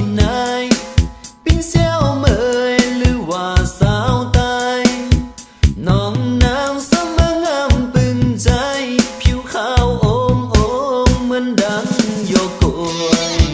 ปีนายปีนเซลเมยหรือว่าสาวตายน้องนางสมงามปึงใจ ผิวขาวโอมโอมมืนดังโยกวย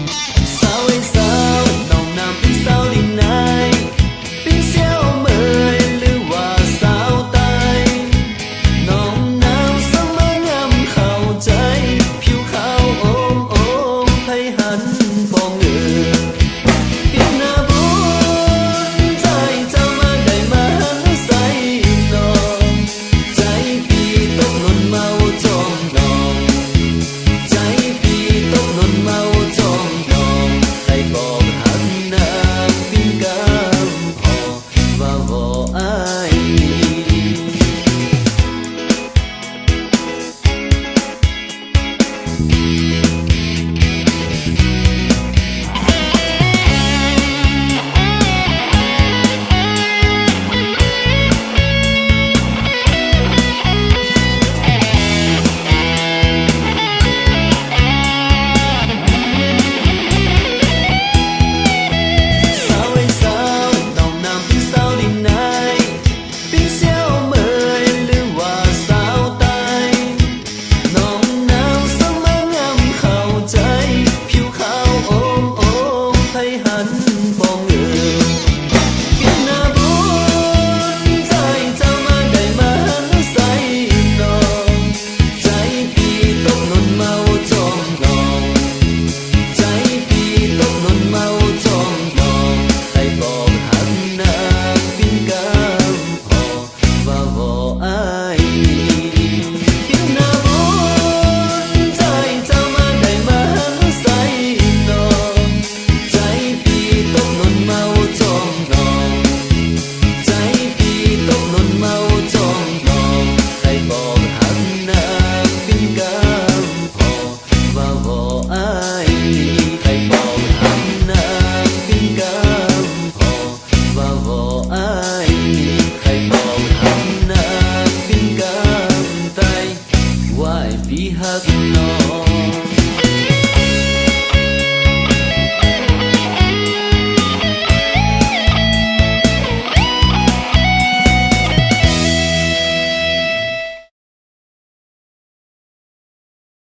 we have known.